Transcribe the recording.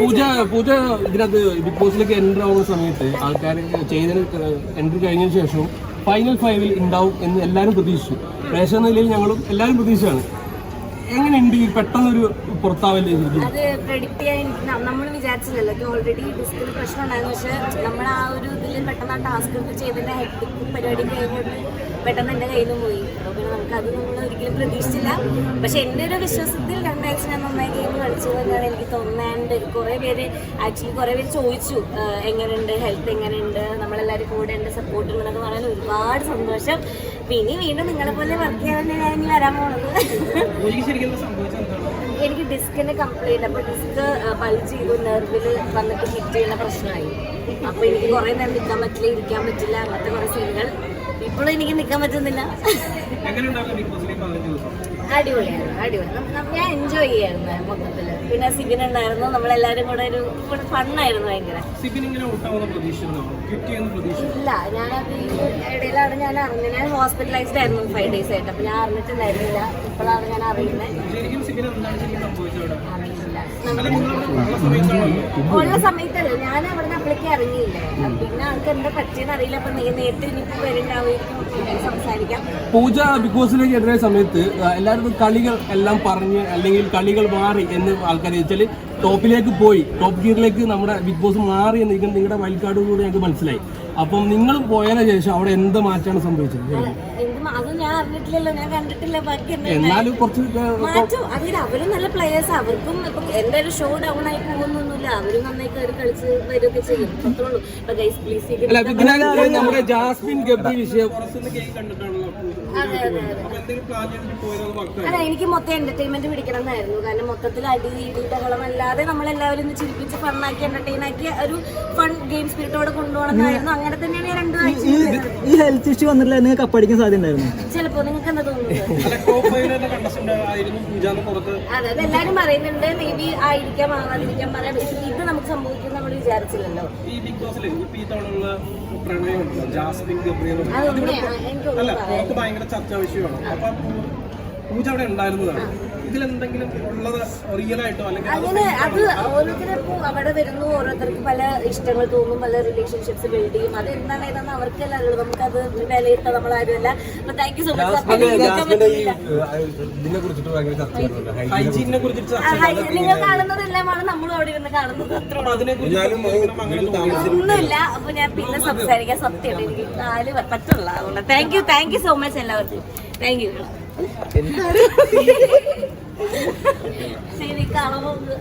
പൂജ പൂജ ഇതിനകത്ത് big ബോസിലേക്ക് entry ആവുന്ന സമയത്ത് ആൾക്കാർ ചെയ്തതിന് എൻട്രി കഴിഞ്ഞതിന് ശേഷം ഫൈനൽ ഫൈവിൽ ഉണ്ടാവും എന്ന് എല്ലാവരും പ്രതീക്ഷിച്ചു. പ്രേക്ഷക നിലയിൽ ഞങ്ങളും എല്ലാവരും പ്രതീക്ഷയാണ് എങ്ങനെയുണ്ട് ഈ പെട്ടെന്നൊരു പുറത്താവല്ലേ അത് പ്രെഡിക്റ്റ് ചെയ്യാൻ നമ്മൾ വിചാരിച്ചില്ലല്ലോ. ഓൾറെഡി ഡിസ്കിൽ പ്രശ്നം ഉണ്ടായിരുന്നു. പക്ഷെ നമ്മൾ ആ ഒരു ഇതിൽ പെട്ടെന്ന് ആ ടാസ്ക് ചെയ്തതിന്റെ ഹെക്ടിക് പരിപാടി കഴിഞ്ഞിട്ട് പെട്ടെന്ന് എന്റെ കയ്യിൽ നിന്ന് പോയി. അപ്പോൾ പിന്നെ നമുക്ക് അത് നമ്മൾ ഒരിക്കലും പ്രതീക്ഷിച്ചില്ല. പക്ഷെ എന്റെ ഒരു വിശ്വാസത്തിൽ രണ്ടാഴ്ച ഞാൻ നന്നായി ഗെയിം കളിച്ചു എന്നാണ് എനിക്ക് തോന്നാണ്ട് കുറേ പേര് ആക്ച്വലി കുറേ പേര് ചോദിച്ചു എങ്ങനെയുണ്ട്? ഹെൽത്ത് എങ്ങനെയുണ്ട്? നമ്മളെല്ലാവരും കൂടെ ഉണ്ട് സപ്പോർട്ട് ഉണ്ടെന്നൊക്കെ പറയാൻ ഒരുപാട് സന്തോഷം. പിന്നെ വീണ്ടും നിങ്ങളെ പോലെ വർക്ക് ചെയ്യാൻ ഞാൻ ഇനി വരാൻ എനിക്ക് ഡിസ്കിന് കംപ്ലൈന്റ് അപ്പൊ ഡിസ്ക് ബൾജ് ചെയ്തു നെർവിൽ വന്നിട്ട് ഹിറ്റ് ചെയ്യുന്ന പ്രശ്നമായി. അപ്പൊ എനിക്ക് കുറെ നേരം നിൽക്കാൻ പറ്റില്ല ഇരിക്കാൻ പറ്റില്ല അങ്ങനത്തെ കുറെ സീനുകൾ ഇപ്പോഴും എനിക്ക് നിൽക്കാൻ പറ്റുന്നില്ല. അടിപൊളിയായിരുന്നു അടിപൊളി. ഞാൻ എൻജോയ് ചെയ്യായിരുന്നു മൊത്തത്തിൽ. പിന്നെ സിബിൻ ഉണ്ടായിരുന്നു. നമ്മളെല്ലാരും കൂടെ ഒരു ഫണ്ണായിരുന്നു ഭയങ്കര. ഇല്ല ഞാനത് ഇടയിലാണ് ഞാൻ അറിഞ്ഞത്. ഞാൻ ഹോസ്പിറ്റലൈസ്ഡ് ആയിരുന്നു ഫൈവ് ഡേയ്സ് ആയിട്ട്. അപ്പൊ ഞാൻ അറിഞ്ഞിട്ടുണ്ടായിരുന്നില്ല. ഇപ്പോഴാണ് ഞാൻ അറിയുന്നത്. ഉള്ള സമയത്തല്ല. ഞാൻ അവിടെ അപ്പോഴേക്ക് ഇറങ്ങിയില്ലേ? പിന്നെ ആൾക്ക് എന്താ പറ്റിയെന്ന് അറിയില്ല. അപ്പൊ നീ നേരത്തെ ഇനിയിപ്പോ സംസാരിക്കാം പൂജ ബിഗ് ബോസിലേക്ക് എതിരായ സമയത്ത് എല്ലാവരും കളികൾ എല്ലാം പറഞ്ഞ് അല്ലെങ്കിൽ കളികൾ മാറി എന്ന് ആൾക്കാർ വെച്ചാൽ ടോപ്പിലേക്ക് പോയി. ടോപ്പ് ഗിയറിലേക്ക് നമ്മുടെ ബിഗ് ബോസ് മാറി എന്ന് നിങ്ങളുടെ വൈൽഡ് കൂടി ഞങ്ങൾക്ക് മനസ്സിലായി. അപ്പം നിങ്ങൾ പോയതിനു ശേഷം അവിടെ എന്ത് മാറ്റമാണ് സംഭവിച്ചത്? എന്ത് മാ- അത് ഞാൻ അറിഞ്ഞിട്ടില്ലല്ലോ ഞാൻ കണ്ടിട്ടില്ല. ബാക്കി എന്നാലും കുറച്ച് അവരും നല്ല പ്ലേയേഴ്സ് അവർക്കും എന്റെ ഒരു ഷോ ഡൗൺ ആയി അവരും നന്നായി കയറി കളിച്ച് വരികയൊക്കെ ചെയ്യും. അത്രേ ഉള്ളൂ. ഇപ്പൊ ഗൈസ് പ്ലീസ് അല്ല ഇതിനകത്ത് നമ്മുടെ ജാസ്മിൻ ഗബ്രി വിഷയം. അതെ അതെ അതെ. അല്ല എനിക്ക് മൊത്തം എന്റർടൈൻമെന്റ് പിടിക്കണം എന്നായിരുന്നു കാരണം മൊത്തത്തിൽ അടി ഇടി ബഹളം അല്ലാതെ നമ്മൾ എല്ലാവരും ചിരിപ്പിച്ച് ഫണ്ണാക്കി എന്റർടൈൻ ആക്കി ഒരു ഫൺ ഗെയിം സ്പിരിറ്റോടെ കൊണ്ടുപോകണമെന്നായിരുന്നു അങ്ങനെ തന്നെയാണ് ഞാൻ രണ്ടു ആഴ്ച ഈ ഹെൽത്ത് ഇഷ്യൂ വന്നിട്ടില്ല നിങ്ങൾക്ക് കപ്പടിക്കാൻ സാധ്യത ചിലപ്പോ നിങ്ങൾക്ക് എന്താ തോന്നുന്നത്? അതെ അത് എല്ലാരും പറയുന്നുണ്ട്. മേ ബി ആയിരിക്കാം ആവാതിരിക്കാം പറയാം. പക്ഷെ ഇത് നമുക്ക് സംഭവിക്കും നമ്മൾ വിചാരിച്ചില്ലല്ലോ. ഈ ബിഗ് ബോസിൽ ഇപ്പൊ ഈ തവണയുള്ള പ്രണയം ജാസ്മിൻ ഗബ്രിയൽ അതൊന്നും പുറത്ത് ഭയങ്കര ചർച്ചാ വിഷയമാണ്. അപ്പൊ പൂജ അവിടെ ഉണ്ടായിരുന്നതാണ്. ഇതിലെന്തെങ്കിലും ഉള്ളത് റിയൽ ആയിട്ടോ അല്ലെങ്കിൽ അങ്ങനെ അത് ഓരോരുത്തരും അവിടെ വരുന്നു ഓരോരുത്തർക്ക് പല ഇഷ്ടങ്ങൾ തോന്നും പല റിലേഷൻഷിപ്സ് ബിൽഡ് ചെയ്യും. അത് എന്താണ് ഏതാന്ന് അവർക്കല്ല അറിയുള്ളൂ നമുക്കത് വിലയിരുത്താൻ നമ്മൾ ആരുമല്ല അപ്പൊ താങ്ക് യു സോ മച്ച് നിങ്ങൾ കാണുന്നതെല്ലാമാണ് നമ്മളും അവിടെ ഇരുന്ന് കാണുന്നത് ഒന്നുമില്ല. അപ്പൊ ഞാൻ പിന്നെ സംസാരിക്കാൻ സത്യം എനിക്ക് നാല് പറ്റുള്ള അതുകൊണ്ട്. Thank you thank you so much എല്ലാവർക്കും. താങ്ക് യു പോകുന്നു